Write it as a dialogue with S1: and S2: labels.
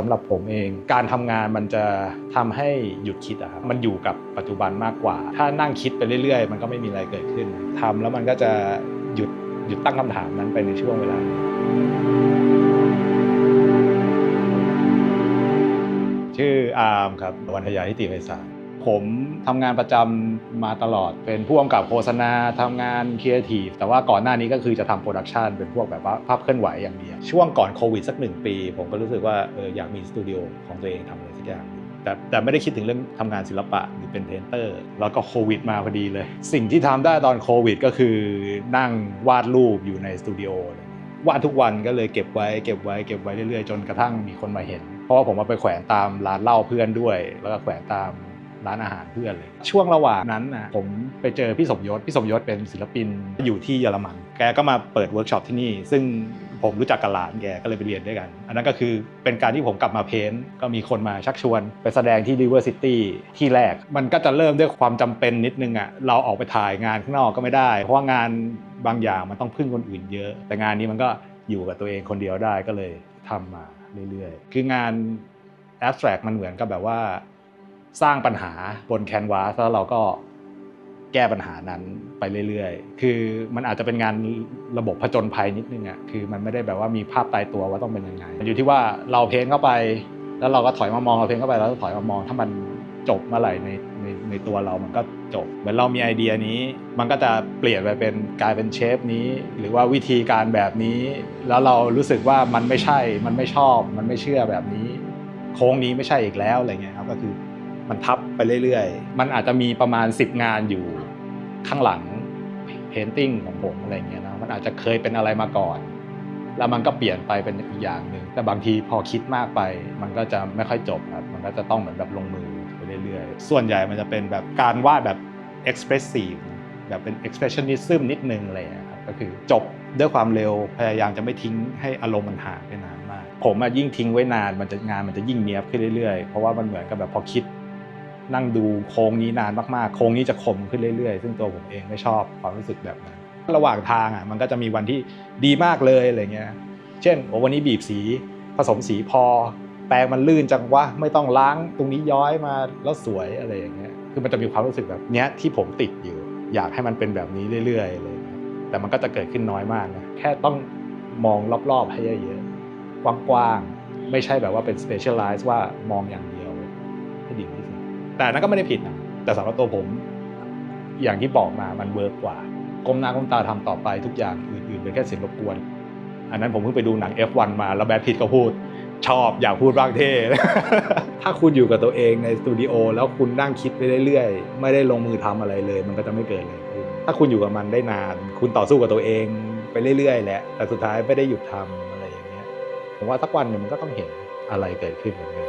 S1: สำหรับผมเองการทำงานมันจะทำให้หยุดคิดอะครับมันอยู่กับปัจจุบันมากกว่า ถ้านั่งคิดไปเรื่อยๆ มันก็ไม่มีอะไรเกิดขึ้นทำแล้วมันก็จะหยุดหยุดตั้งคำถามนั้นไปในช่วงเวลา ชื่ออาร์มครับวันทยาทิติไพศาล ผมทำงานประจำมาตลอด เป็นผู้กำกับโฆษณาทำงานครีเอทีฟแต่ว่าก่อนหน้านี้ก็คือจะทำโปรดักชันเป็นพวกแบบว่าภาพเคลื่อนไหวอย่างเดียวช่วงก่อนโควิดสักหนึ่งปี ผมก็รู้สึกว่าเอออยากมีสตูดิโอของตัวเองทำอะไรสักอย่างแต่แต่ไม่ได้คิดถึงเรื่องทำงานศิลปะหรือเป็นเพนเตอร์ แล้วก็โควิดมาพอดีเลย สิ่งที่ทำได้ตอนโควิด ก็คือนั่งวาดรูปอยู่ในสตูดิโอเงี้ยวาดทุกวันก็เลยเก็บไว้เก็บไว้เก็บไว้เรื่อยๆ จนกระทั่งมีคนมาเห็น เพราะว่าผมเอาไปแขวนตามร้านเหล้าเพื่อนด้วย แล้วก็แขวนตาม ร้านอาหารเพื่อนเลย ช่วงระหว่างนั้นนะผมไปเจอพี่สมยศพี่สมยศเป็นศิลปินอยู่ที่เยอรมัน แกก็มาเปิดเวิร์กช็อปที่นี่ ซึ่งผมรู้จักกับหลานแกก็เลยไปเรียนด้วยกัน อันนั้นก็คือเป็นการที่ผมกลับมาเพ้นก็มีคนมาชักชวน ไปแสดงที่ River City ที่แรก มันก็จะเริ่มด้วยความจำเป็นนิดนึงอะเราออกไปถ่ายงานข้างนอกก็ไม่ได้ เพราะว่างานบางอย่างมันต้องพึ่งคนอื่นเยอะ แต่งานนี้มันก็อยู่กับตัวเองคนเดียวได้ก็เลยทำมาเรื่อยๆ คืองาน abstract มันเหมือนกับแบบว่า สร้างปัญหาบนแคนวาสแล้วเราก็แก้ปัญหานั้นไปเรื่อยๆ คือมันอาจจะเป็นงานระบบผจญภัยนิดนึงอะ คือมันไม่ได้แบบว่ามีภาพตายตัวว่าต้องเป็นยังไงมันอยู่ที่ว่าเราเพ้นเข้าไป แล้วเราก็ถอยมามองเราเพ้นเข้าไปแล้วถอยมามอง ถ้ามันจบเมื่อไหร่ในในในตัวเรามันก็จบ เหมือนเรามีไอเดียนี้ มันก็จะเปลี่ยนไปเป็นกลายเป็นเชฟนี้ หรือว่าวิธีการแบบนี้ แล้วเรารู้สึกว่ามันไม่ใช่ มันไม่ชอบ มันไม่เชื่อแบบนี้ โค้งนี้ไม่ใช่อีกแล้วอะไรเงี้ยครับ ก็คือ มันทับไปเรื่อยๆ มันอาจจะมีประมาณ 10 งานอยู่ข้างหลังเพนติ้งของผมอะไรเงี้ยนะมันอาจจะเคยเป็นอะไรมาก่อน แล้วมันก็เปลี่ยนไปเป็นอีกอย่างหนึ่งแต่บางทีพอคิดมากไป มันก็จะไม่ค่อยจบครับมันก็จะต้องเหมือนแบบลงมือไปเรื่อยๆ ส่วนใหญ่มันจะเป็นแบบการวาดแบบ expressive แบบเป็น expressionism นิดนึงอะไรเลยครับก็คือจบด้วยความเร็วพยายามจะไม่ทิ้งให้อารมณ์มันห่างไปนานมาก ผมอะยิ่งทิ้งไว้นานมันจะงานมันจะยิ่งเนี้ยบขึ้นเรื่อยๆ เพราะว่ามันเหมือนกับแบบพอคิด นั่งดูโค้งนี้นานมากๆ โค้งนี้จะคมขึ้นเรื่อยๆ ซึ่งตัวผมเองไม่ชอบความรู้สึกแบบนั้น ระหว่างทางอะมันก็จะมีวันที่ดีมากเลยอะไรเงี้ย เช่นโอ้วันนี้บีบสีผสมสีพอ แปรงมันลื่นจังวะไม่ต้องล้างตรงนี้ย้อยมาแล้วสวยอะไรอย่างเงี้ย คือมันจะมีความรู้สึกแบบเนี้ยที่ผมติดอยู่ อยากให้มันเป็นแบบนี้เรื่อยๆเลย แต่มันก็จะเกิดขึ้นน้อยมากนะ แค่ต้องมองรอบๆให้เยอะๆ กว้างๆ ไม่ใช่แบบว่าเป็น specialize ว่ามองอย่างเดียวให้ดีที่สุด แต่นั่นก็ไม่ได้ผิดนะแต่สำหรับตัวผม อย่างที่บอกมามันเวิร์กกว่าก้มหน้าก้มตาทำต่อไปทุกอย่างอื่นๆเป็นแค่เสียงรบกวน อันนั้นผมเพิ่งไปดูหนัง F1 มาแล้วแบทพิทก็พูด ชอบอยากพูดบ้างเท่ ถ้าคุณอยู่กับตัวเองในสตูดิโอแล้วคุณนั่งคิดไปเรื่อยๆ ไม่ได้ลงมือทำอะไรเลย มันก็จะไม่เกิดอะไรขึ้นถ้าคุณอยู่กับมันได้นาน คุณต่อสู้กับตัวเองไปเรื่อยๆแหละแต่สุดท้ายไม่ได้หยุดทำอะไรอย่างเงี้ยผมว่าสักวันหนึ่งมันก็ต้องเห็นอะไรเกิดขึ้นเหมือนกัน